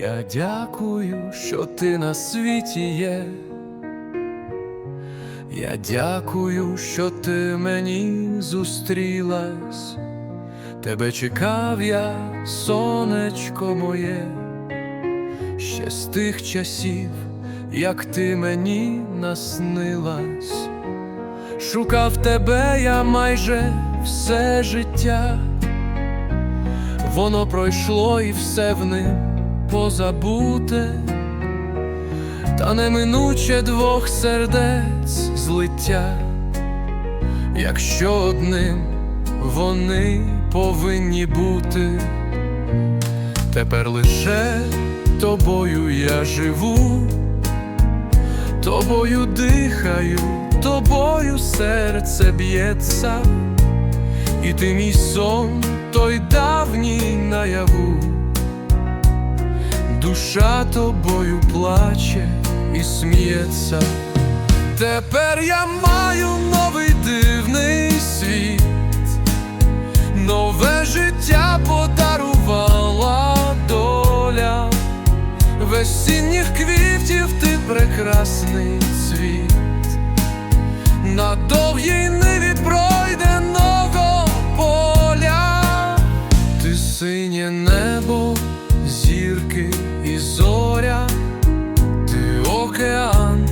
Я дякую, що ти на світі є. Я дякую, що ти мені зустрілась, тебе чекав я, сонечко моє, ще з тих часів, як ти мені наснилась, шукав тебе я майже все життя, воно пройшло і все в ним позабуте та неминуче двох сердець злиття, якщо одним вони повинні бути, тепер лише тобою я живу, тобою дихаю, тобою серце б'ється, і ти мій сон, той давній наяву. Душа тобою плаче і сміється. Тепер я маю новий дивний світ, нове життя подарувала доля, весінніх квітів ти прекрасний цвіт, на довгій ниві пройденого поля, ти синє небо, зірки і зоря, ти океан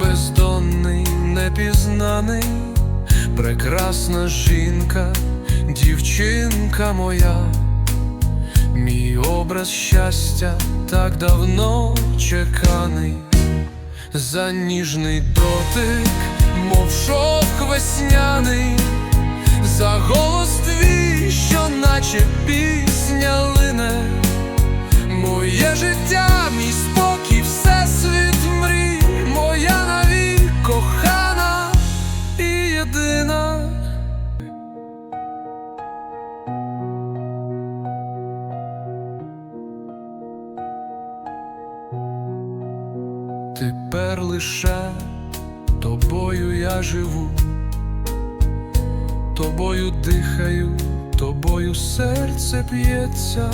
бездонний, непізнаний, прекрасна жінка, дівчинка моя, мій образ щастя так давно чеканий, за ніжний дотик, мов шовк весняний, за голос твій, що наче пісня лине. Тепер лише тобою я живу, тобою дихаю, тобою серце п'ється.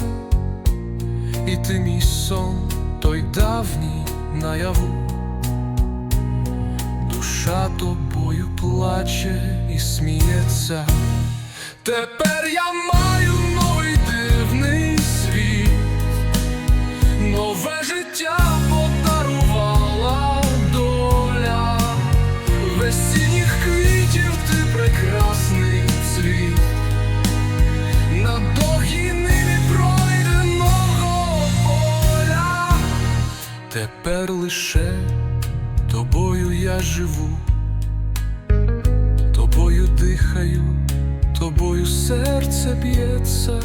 І ти мій сон, той давній наяву, душа тобою плаче і сміється. Тепер я маю новий дивний світ, нове життя Тепер лише тобою я живу, тобою дихаю, тобою серце б'ється,